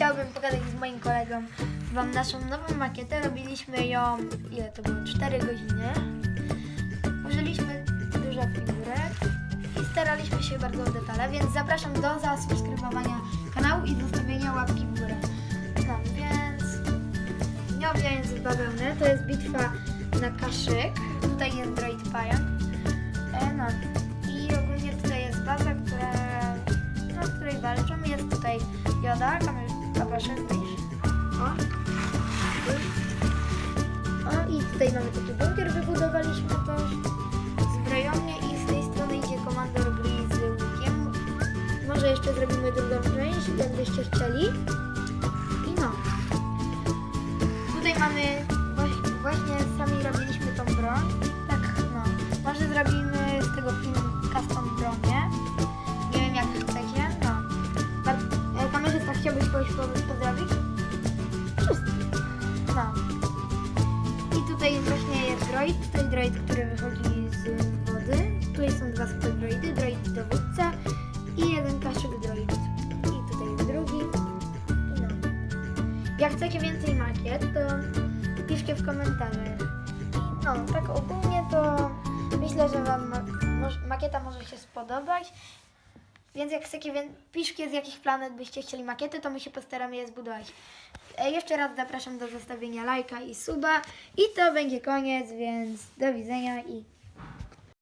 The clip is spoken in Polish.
chciałbym pokazać z moim kolegą Wam naszą nową makietę. Robiliśmy ją, ile to było? 4 godziny. Użyliśmy dużo figurek i staraliśmy się bardzo o detale, więc zapraszam do zasubskrybowania kanału i zostawienia łapki w górę. No, więc nie owijając w bawełnę, to jest bitwa na kaszyk. Tutaj jest Droid Pająk. E, no i ogólnie tutaj jest baza, która, w której walczą. Jest tutaj Joda, O. I tutaj mamy taki bunkier, wybudowaliśmy też zbrojownię i z tej strony idzie komandor Gri z łukiem. Może jeszcze zrobimy drugą część, jakbyście chcieli. I no. Tutaj mamy, właśnie sami robiliśmy tą broń. Tak, no. Może zrobimy z tego film custom po- pozdrowić? Wszystkich. No. I tutaj właśnie jest droid, tutaj droid, który wychodzi z wody. Tutaj są dwa droidy, droid dowódca i jeden kaszyk droid. I tutaj jest drugi. I no. Jak chcecie więcej makiet, to piszcie w komentarzach. No, tak ogólnie to myślę, że Wam makieta może się spodobać. Więc jak chcecie, wię- piszcie z jakich planet byście chcieli makiety, to my się postaramy je zbudować. E, Jeszcze raz zapraszam do zostawienia lajka i suba. I to będzie koniec, więc do widzenia i